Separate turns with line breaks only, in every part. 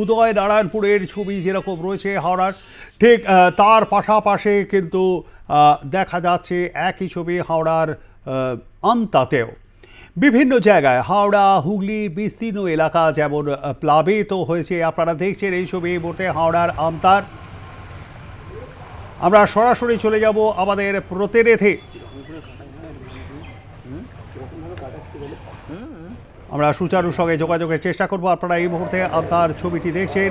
উদয় নারায়ণপুরের ছবি যেরকম রয়েছে হাওড়ার, ঠিক তার পাশাপাশি কিন্তু দেখা যাচ্ছে একই ছবি হাওড়ার আমতাতেও বিভিন্ন জায়গায় হাওড়া হুগলির বিস্তীর্ণ এলাকা যেমন প্লাবিত হয়েছে। আপনারা দেখছেন এই ছবি এই হাওড়ার আমতার আমরা সরাসরি চলে যাব আমাদের প্রতিনিধি। আমরা সুচারুর সঙ্গে যোগাযোগের চেষ্টা করব। আপনারা এই মুহূর্তে আপনার ছবিটি দেখছেন।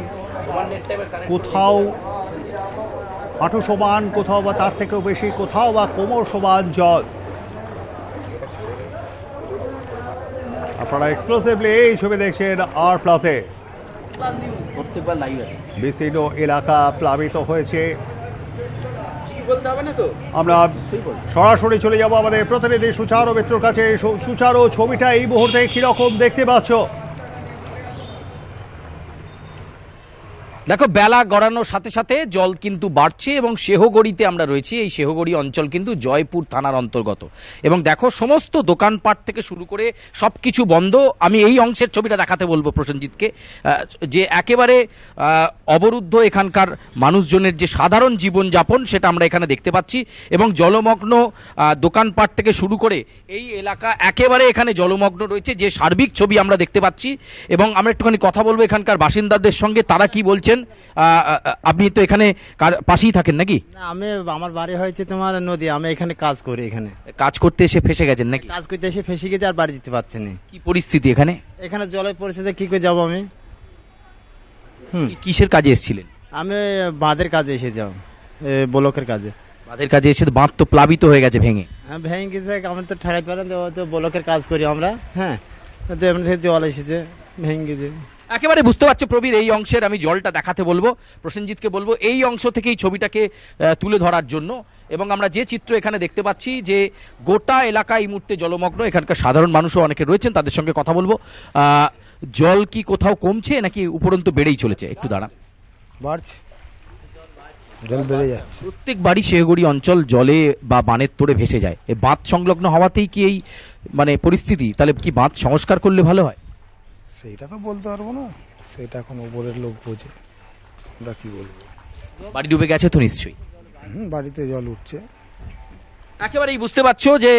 কোথাও হাঁটু সমান কোথাও বা তার থেকেও বেশি কোথাও বা কোমর সমান জল। আপনারা এক্সক্লুসিভলি এই ছবি দেখছেন আর প্লাসে বিস্তীর্ণ এলাকা প্লাবিত হয়েছে। আমরা সরাসরি চলে যাব আমাদের প্রতিনিধি সুচারো মিত্রর কাছে। সুচারো ছবিটা এই মুহূর্তে কীরকম দেখতে পাচ্ছ?
দেখো, বেলা গড়ানোর সাথে সাথে জল কিন্তু বাড়ছে এবং শেহগড়িতে আমরা রয়েছি। এই শেহগড়ি অঞ্চল কিন্তু জয়পুর থানার অন্তর্গত। এবং দেখো, সমস্ত দোকানপাট থেকে শুরু করে সব কিছু বন্ধ। আমি এই অংশের ছবিটা দেখাতে বলব প্রসেনজিৎকে। যে একেবারে অবরুদ্ধ এখানকার মানুষজনের যে সাধারণ জীবনযাপন, সেটা আমরা এখানে দেখতে পাচ্ছি। এবং জলমগ্ন দোকানপাট থেকে শুরু করে এই এলাকা একেবারে এখানে জলমগ্ন রয়েছে, যে সার্বিক ছবি আমরা দেখতে পাচ্ছি। এবং আমরা একটুখানি কথা বলব এখানকার বাসিন্দাদের সঙ্গে, তারা কি বলছেন? আহ, আপনি তো এখানে পাশেই থাকেন নাকি?
আমি আমার বাড়ি হয়েছে তোমার নদী আমি এখানে কাজ করি এখানে।
কাজ করতে এসে ফেসে গেছেন নাকি?
কাজ করতে এসে ফেসে গেছে আর বাড়ি যেতে পারছি না।
কি পরিস্থিতি এখানে?
এখানে জলের পরিস্থিতি কি করে যাব আমি? হুম।
কিসের কাজে এসেছিলেন?
আমি বাঁধের কাজে এসে যাও ব্লকের কাজে।
বাঁধের কাজে এসে বাঁধ তো প্লাবিত হয়ে গেছে ভেঙে।
হ্যাঁ ভেঙে গেছে আমি তো ঠেড়াইতে পারেন তো ব্লকের কাজ করি আমরা হ্যাঁ। তো এমনি থেকে জল এসেছে ভেঙে গেছে।
একেবারে বুঝতে পারছ প্রবীর এই অংশের আমি জলটা দেখাতে বলব প্রসেনজিৎকে বলব এই অংশ থেকে এই ছবিটাকে তুলে ধরার জন্য। এবং আমরা যে চিত্র এখানে দেখতে পাচ্ছি যে গোটা এলাকা এই মুহূর্তে জলমগ্ন এখানকার সাধারণ মানুষও অনেকে রয়েছেন তাদের সঙ্গে কথা বলব। জল কি কোথাও কমছে নাকি উপরন্ত বেড়েই চলেছে? একটু দাঁড়া।
বাড়ছে। জল বেড়ে যাচ্ছে।
প্রত্যেক বাড়ি শেহগড়ি অঞ্চল জলে বা বানের তোড়ে ভেসে যায়। এই বাঁধ সংলগ্ন হওয়াতেই কি এই মানে পরিস্থিতি? তাহলে কি বাঁধ সংস্কার করলে ভালো হয়?
সেইটা তো বলতে পারব না। সেটা এখন উপরের লোক বোঝে। আমরা কি বলব?
বাড়ি ডুবে গেছে তো নিশ্চয়ই।
হুম বাড়িতে জল উঠছে।
একেবারেই বুঝতে পারছ যে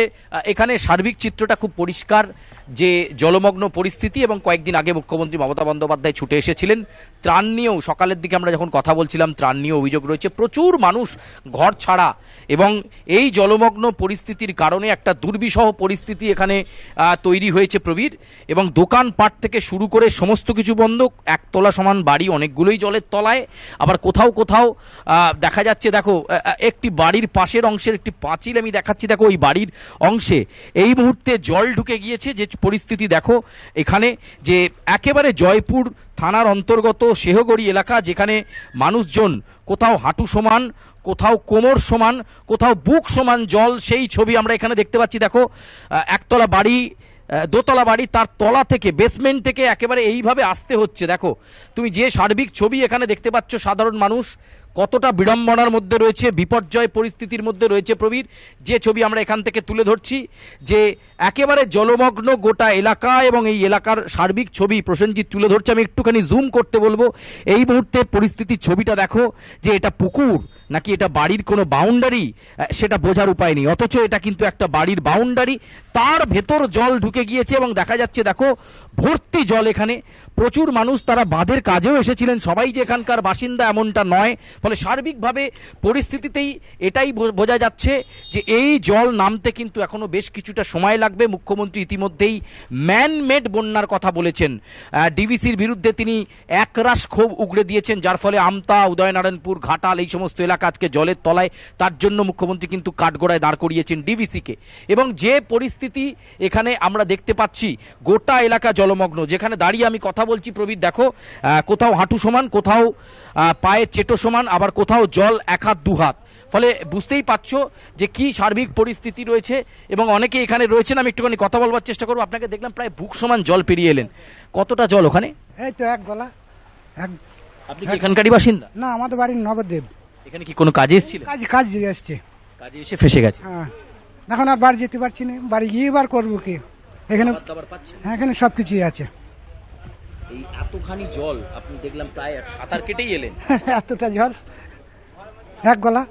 এখানে সার্বিক চিত্রটা খুব পরিষ্কার। যে জলমগ্ন পরিস্থিতি এবং কয়েকদিন আগে মুখ্যমন্ত্রী মমতা বন্দ্যোপাধ্যায় ছুটে এসেছিলেন, ত্রাণ নিয়েও সকালের দিকে আমরা যখন কথা বলছিলাম, ত্রাণ নিয়ে অভিযোগ রয়েছে। প্রচুর মানুষ ঘর ছাড়া এবং এই জলমগ্ন পরিস্থিতির কারণে একটা দুর্বিষহ পরিস্থিতি এখানে তৈরি হয়েছে প্রবীর এবং দোকানপাট থেকে শুরু করে সমস্ত কিছু বন্ধ, একতলা সমান বাড়ি অনেকগুলোই জলের তলায়। আবার কোথাও কোথাও দেখা যাচ্ছে, দেখো একটি বাড়ির পাশের অংশের একটি পাঁচিল আমি দেখাচ্ছি, দেখো, ওই বাড়ির অংশে। এই মুহূর্তে জল ঢুকে গিয়েছে, যে পরিস্থিতি দেখো। এখানে যে একেবারে জয়পুর থানার অন্তর্গত শেহগড়ি এলাকা, যেখানে মানুষজন কোথাও হাঁটু সমান, কোথাও কোমর সমান, কোথাও বুক সমান জল, সেই ছবি আমরা এখানে দেখতে পাচ্ছি। দেখো একতলা বাড়ি দোতলা বাড়ি, তার তলা থেকে বেসমেন্ট থেকে একেবারে এইভাবে আসতে হচ্ছে। দেখো, তুমি যে সার্বিক ছবি এখানে দেখতে পাচ্ছ, সাধারণ মানুষ কতটা বিড়ম্বনার মধ্যে রয়েছে, বিপর্যয় পরিস্থিতির মধ্যে রয়েছে প্রবীর। যে ছবি আমরা এখান থেকে তুলে ধরছি, যে একেবারে জলমগ্ন গোটা এলাকা এবং এই এলাকার সার্বিক ছবি প্রসেনজিৎ তুলে ধরছে। আমি একটুখানি জুম করতে বলব। এই মুহূর্তে পরিস্থিতির ছবিটা দেখো, যে এটা পুকুর নাকি এটা বাড়ির কোনো বাউন্ডারি সেটা বোঝার উপায় নেই। অথচ এটা কিন্তু একটা বাড়ির বাউন্ডারি তার ভেতর জল ঢুকে গিয়েছে এবং দেখা যাচ্ছে, দেখো, ভর্তি জল এখানে। প্রচুর মানুষ তারা বাঁধের কাজেও এসেছিলেন। সবাই যে এখানকার বাসিন্দা এমনটা নয়। ফলে সার্বিকভাবে পরিস্থিতিতেই এটাই বোঝা যাচ্ছে যে এই জল নামতে কিন্তু এখনও বেশ কিছুটা সময় লাগবে। মুখ্যমন্ত্রী ইতিমধ্যেই ম্যানমেড বন্যার কথা বলেছেন। ডিভিসির বিরুদ্ধে তিনি একরাশ ক্ষোভ উগড়ে দিয়েছেন, যার ফলে আমতা, উদয়নারায়ণপুর, ঘাটাল এই সমস্ত এলাকা আজকে জলের তলায় তার জন্য মুখ্যমন্ত্রী কিন্তু কাঠগড়ায় দাঁড় করিয়েছেন ডিভিসিকে এবং যে পরিস্থিতি এখানে আমরা দেখতে পাচ্ছি, গোটা এলাকা জলমগ্ন। যেখানে দাঁড়িয়ে আমি কথা বলছি, প্রবীর, দেখো কোথাও হাঁটু সমান, কোথাও পায়ের চেটো সমান আবার কোথাও জল এক হাত দু হাত। ফলে বুঝতেই পারছ যে কি সার্বিক পরিস্থিতি রয়েছে এবং অনেকে এখানে রয়েছেন আমি একটুখানি কথা বলবার চেষ্টা করব। আপনাকে দেখলাম প্রায় বুক সমান জল পেরিয়ে এলেন। কতটা জল ওখানে?
এই তো এক গলা এক
আপনি কি এখানকারই বাসিন্দা?
না আমাদের বাড়ির নবদ্বীপ।
এখানে কি কোনো কাজে এসেছিলেন
কাজ কাজ এসছে।
কাজে এসে ফেসে গেছে।
হ্যাঁ। এখন আর বাড়ি যেতে পারছি না। বাড়ি গিয়ে বার করব কি? এখানে হ্যাঁ এখানে সব কিছুই আছে।
এতখানি জল? আপনি দেখলাম প্রায় সাঁতার কেটেই এলেন।
এতটা জল? এক গলা?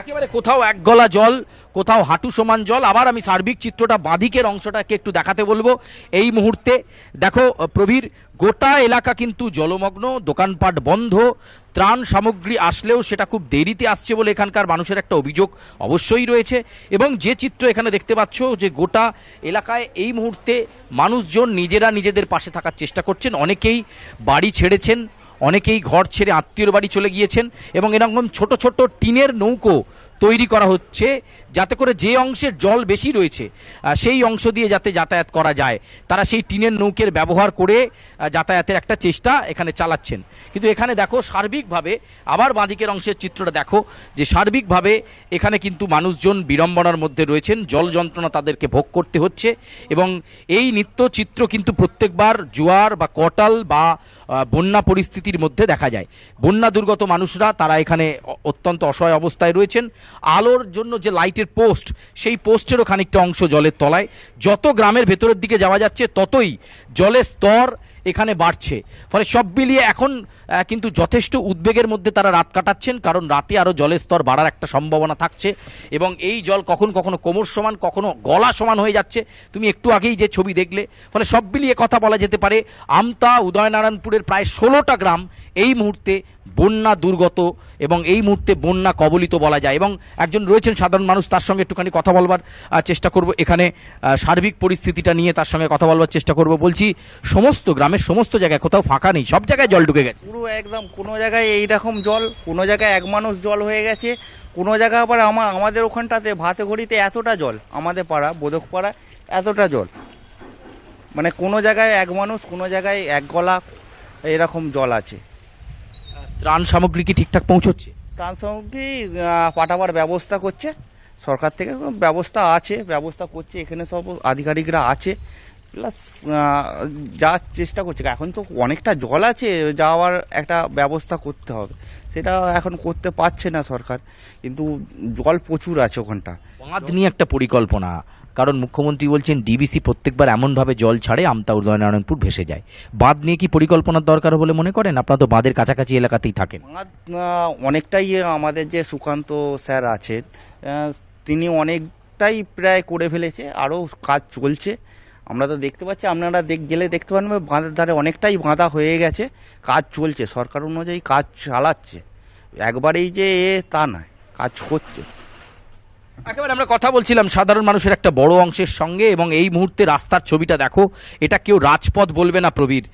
একেবারে কোথাও এক গলা জল, কোথাও হাঁটু সমান জল। আবার আমি সার্বিক চিত্রটা বাঁদিকের অংশটাকে একটু দেখাতে বলব। এই মুহূর্তে দেখো, প্রবীর, গোটা এলাকা কিন্তু জলমগ্ন, দোকানপাট বন্ধ। ত্রাণ সামগ্রী আসলেও সেটা খুব দেরিতে আসছে বলে এখানকার মানুষের একটা অভিযোগ অবশ্যই রয়েছে। এবং যে চিত্র এখানে দেখতে পাচ্ছ যে গোটা এলাকায় এই মুহূর্তে মানুষজন নিজেরা নিজেদের পাশে থাকার চেষ্টা করছেন। অনেকেই বাড়ি ছেড়েছেন। অনেকেই ঘর ছেড়ে আত্মীয়র বাড়ি চলে গিয়েছেন এবং এরকম ছোট ছোট টিনের নৌকো তৈরি করা হচ্ছে যাতে করে যে অংশের জল বেশি রয়েছে সেই অংশ দিয়ে যাতে যাতায়াত করা যায়। তারা সেই টিনের নৌকের ব্যবহার করে যাতায়াতের একটা চেষ্টা এখানে চালাচ্ছেন। কিন্তু এখানে দেখো, সার্বিকভাবে আবার বাঁদিকের অংশের চিত্রটা দেখো, যে সার্বিকভাবে এখানে কিন্তু মানুষজন বিড়ম্বনার মধ্যে রয়েছেন, জল যন্ত্রণা তাদেরকে ভোগ করতে হচ্ছে এবং এই নিত্য চিত্র কিন্তু প্রত্যেকবার জোয়ার বা কটাল বা বন্যা পরিস্থিতির মধ্যে দেখা যায়। বন্যা দুর্গত মানুষরা, তারা এখানে অত্যন্ত অসহায় অবস্থায় রয়েছেন। আলোর জন্য যে লাইটের পোস্ট, সেই পোস্টেরও খানিকটা অংশ জলের তলায়। যত গ্রামের ভেতরের দিকে যাওয়া যাচ্ছে, ততই জলের স্তর এখানে বাড়ছে। ফলে সব মিলিয়ে এখন কিন্তু যথেষ্ট উদ্বেগের মধ্যে তারা রাত কাটাচ্ছেন, কারণ রাতে আরও জলের স্তর বাড়ার একটা সম্ভাবনা থাকছে। এবং এই জল কখন কখনো কোমর সমান, কখনো গলা সমান হয়ে যাচ্ছে। তুমি একটু আগেই যে ছবি দেখলে, ফলে সব মিলিয়ে কথা বলা যেতে পারে, আমতা উদয়নারায়ণপুরের প্রায় ষোলোটা গ্রাম এই মুহূর্তে বন্যা দুর্গত এবং এই মুহূর্তে বন্যা কবলিত বলা যায়। এবং একজন রয়েছেন সাধারণ মানুষ, তার সঙ্গে একটুখানি কথা বলবার চেষ্টা করব এখানে সার্বিক পরিস্থিতিটা নিয়ে তার সঙ্গে কথা বলবার চেষ্টা করব। বলছি, সমস্ত গ্রামের সমস্ত জায়গায় কোথাও ফাঁকা নেই, সব জায়গায় জল ঢুকে গেছে।
পুরো একদম কোনো জায়গায় এই রকম জল কোনো জায়গায় এক মানুষ জল হয়ে গেছে কোনো জায়গায় আবার আমা আমাদের ওখানটাতে ভাতে ঘড়িতে এতটা জল আমাদের পাড়া বোধক পাড়া এতটা জল। মানে কোনো জায়গায় এক মানুষ কোনো জায়গায় এক গলা এরকম জল আছে।
ত্রাণ সামগ্রী কি ঠিকঠাক পৌঁছচ্ছে?
ত্রাণ সামগ্রী পাঠাবার ব্যবস্থা করছে। সরকার থেকে ব্যবস্থা আছে ব্যবস্থা করছে এখানে সব আধিকারিকরা আছে। প্লাস যাওয়ার চেষ্টা করছে এখন তো অনেকটা জল আছে যাওয়ার একটা ব্যবস্থা করতে হবে। সেটা এখন করতে পারছে না সরকার কিন্তু জল প্রচুর আছে ওখানটা।
বাঁধ নিয়ে একটা পরিকল্পনা কারণ মুখ্যমন্ত্রী বলছেন ডিবিসি প্রত্যেকবার এমনভাবে জল ছাড়ে আমতা উদয়নারায়ণপুর ভেসে যায়। বাঁধ নিয়ে কি পরিকল্পনার দরকার বলে মনে করেন? আপনারা তো বাঁধের কাছাকাছি এলাকাতেই থাকেন।
বাঁধ, অনেকটাই আমাদের যে সুকান্ত স্যার আছেন তিনি অনেকটাই প্রায় করে ফেলেছে আরও কাজ চলছে। আমরা তো দেখতে পাচ্ছি, আপনারা দেখ, গেলে দেখতে পারেন বাঁধের ধারে অনেকটাই বাঁধা হয়ে গেছে, কাজ চলছে, সরকার অনুযায়ী কাজ চালাচ্ছে। একবারেই যে এ, তা নয়, কাজ করছে।
একেবারে আমরা কথা বলছিলাম, সাধারণ মানুষের একটা বড় অংশের সঙ্গে এবং এই মুহূর্তে রাস্তার ছবিটা দেখো, এটা কেউ রাজপথ বলবে না প্রবীর।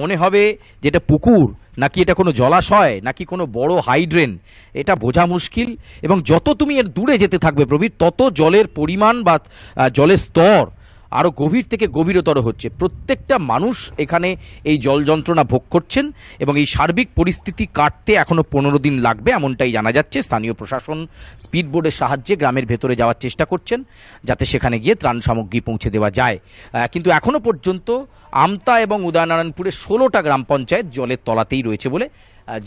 মনে হবে যে এটা পুকুর, নাকি এটা কোনো জলাশয়, নাকি কোনো বড় হাইড্রেন, এটা বোঝা মুশকিল। এবং যত তুমি এর দূরে যেতে থাকবে প্রবীর, তত জলের পরিমাণ বা জলের স্তর আরও গভীর থেকে গভীরতর হচ্ছে। প্রত্যেকটা মানুষ এখানে এই জল যন্ত্রণা ভোগ করছেন এবং এই সার্বিক পরিস্থিতি কাটতে এখনও পনেরো দিন লাগবে এমনটাই জানা যাচ্ছে। স্থানীয় প্রশাসন স্পিড বোর্ডের সাহায্যে গ্রামের ভেতরে যাওয়ার চেষ্টা করছেন যাতে সেখানে গিয়ে ত্রাণ সামগ্রী পৌঁছে দেওয়া যায়। কিন্তু এখনও পর্যন্ত আমতা এবং উদয়নারায়ণপুরের ষোলোটা গ্রাম পঞ্চায়েত জলের তলাতেই রয়েছে বলে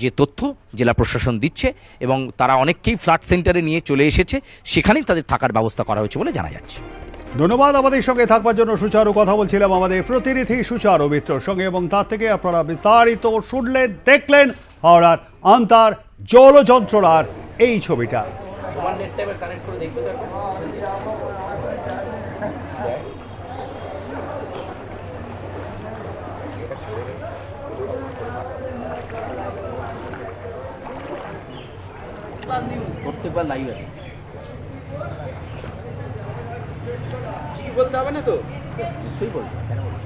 যে তথ্য জেলা প্রশাসন দিচ্ছে এবং তারা অনেককেই ফ্ল্যাট সেন্টারে নিয়ে চলে এসেছে। সেখানেই তাদের থাকার ব্যবস্থা করা হয়েছে বলে জানা যাচ্ছে।
ধন্যবাদ আমাদের সঙ্গে থাকবার জন্য। সুচারু কথা বলছিলাম আমাদের প্রতিনিধি সুচারু মিত্রর সঙ্গে এবং তার থেকে আপনারা বিস্তারিত শুনলেন দেখলেন হাওড়ার আন্তার জল যন্ত্রণার এই ছবিটা।
প্রত্যেকবার লাইভ আছে।
বলতে হবে না তো
সেই বলব কেন বলব?